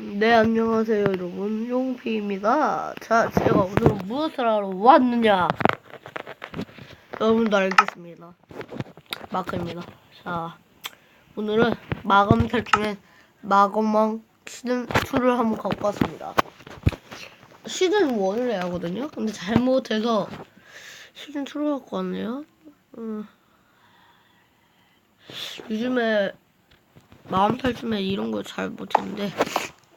네, 안녕하세요, 여러분. 용피입니다. 자, 제가 오늘 무엇을 하러 왔느냐? 여러분도 알겠습니다. 마크입니다. 자, 오늘은 마검 탈출의 마검왕 시즌2를 한번 갖고 왔습니다. 시즌1을 해야 하거든요? 근데 잘못해서 시즌2를 갖고 왔네요. 음. 요즘에 마음 탈출에 이런 거 잘 못했는데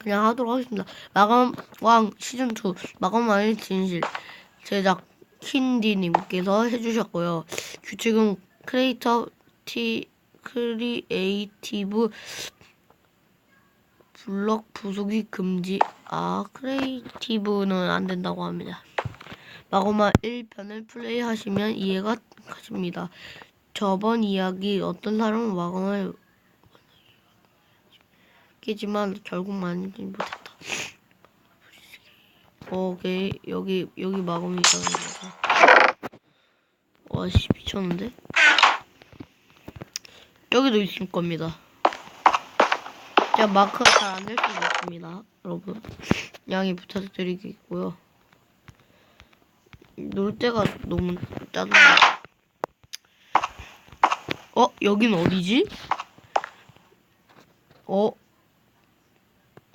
그냥 하도록 하겠습니다. 마감왕 시즌 2 마감왕의 진실 제작 킨디님께서 해주셨고요. 규칙은 크리에이터 티 크리에이티브 블럭 부수기 금지. 아 크리에이티브는 안 된다고 합니다. 마검마 1편을 플레이하시면 이해가 가십니다. 저번 이야기 어떤 사람은 마검을 깨지만 결국 만들지 못했다. 오케이 여기 여기 마검이 있다는 거죠. 와씨 미쳤는데? 여기도 있을 겁니다. 제가 마크가 잘 안 될 수도 있습니다, 여러분. 양해 부탁드리겠고요. 놀 때가 너무 짜증나. 어 여긴 어디지? 어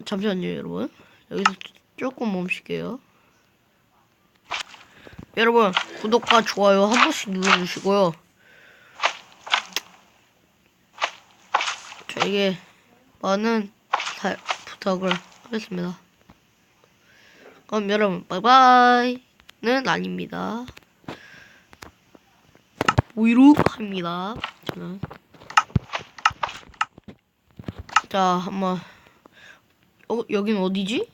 잠시만요, 여러분. 여기서 조금 멈출게요. 여러분, 구독과 좋아요 한 번씩 눌러주시고요. 저에게 많은 잘 부탁을 하겠습니다. 그럼 여러분, 바이바이는 아닙니다. 오이로 합니다. 저는. 자, 한번. 어, 여긴 어디지?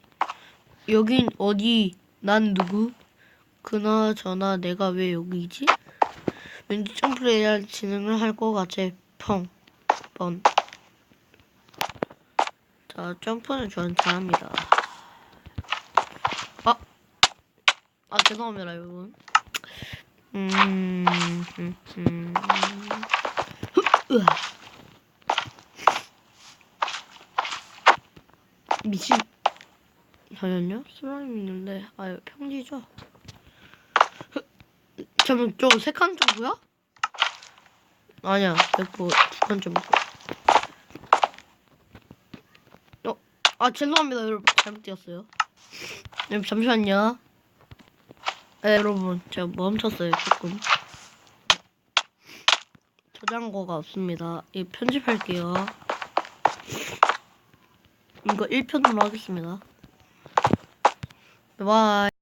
여긴 어디? 난 누구? 그나저나 내가 왜 여기지? 왠지 점프를 해야 할 진행을 할 것 같아. 펑. 번. 자, 점프는 저는 잘합니다. 아! 아, 죄송합니다, 여러분. 음, 음, 음. 으아. 미친. 잠시만요. 슬라임 있는데 아 평지죠? 잠깐 저세칸 정도야? 아니야 100% 두칸 정도 어? 아 죄송합니다 여러분. 잘못 뛰었어요. 네, 잠시만요. 네, 여러분 제가 멈췄어요 조금. 저장고가 없습니다. 이 편집할게요 이거 1편으로 하겠습니다. 바이.